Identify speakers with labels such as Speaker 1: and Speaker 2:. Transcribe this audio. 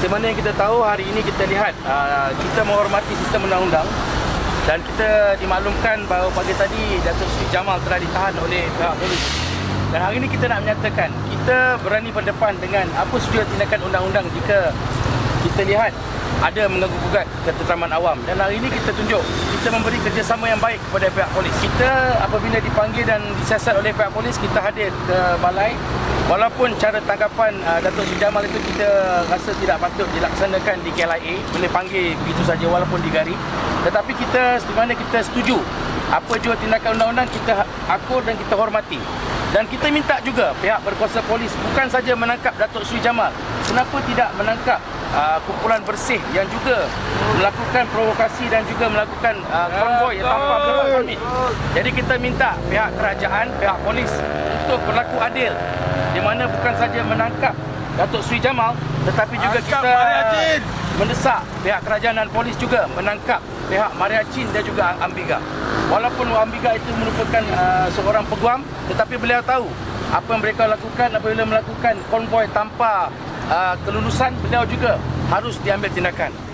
Speaker 1: Sebenarnya yang kita tahu hari ini kita lihat uh, kita menghormati sistem undang-undang dan kita dimaklumkan bahawa pagi tadi Datuk Seri Jamal telah ditahan oleh pihak polis. Dan hari ini kita nak menyatakan kita berani berdepan dengan apa sedia tindakan undang-undang jika kita lihat ada mengganggu gugat ketenteraman awam dan hari ini kita tunjuk kita memberi kerjasama yang baik kepada pihak polis. Kita apabila dipanggil dan disiasat oleh pihak polis kita hadir ke balai walaupun cara tanggapan uh, Datuk Seri Jamal itu kita rasa tidak patut dilaksanakan di KLIA boleh panggil begitu saja walaupun digari. Tetapi kita di mana kita setuju apa jua tindakan undang-undang kita akur dan kita hormati. Dan kita minta juga pihak berkuasa polis bukan saja menangkap Datuk Seri Jamal kenapa tidak menangkap uh, kumpulan bersih yang juga melakukan provokasi dan juga melakukan uh, konvoi tanpa melepas permit jadi kita minta pihak kerajaan pihak polis untuk berlaku adil di mana bukan saja menangkap Datuk Seri Jamal tetapi juga kita mendesak pihak kerajaan dan polis juga menangkap pihak Maria Chin dan juga Ambiga. Walaupun Ambiga itu merupakan uh, seorang peguam tetapi beliau tahu apa yang mereka lakukan apabila melakukan konvoi tanpa uh, kelulusan beliau juga harus diambil tindakan.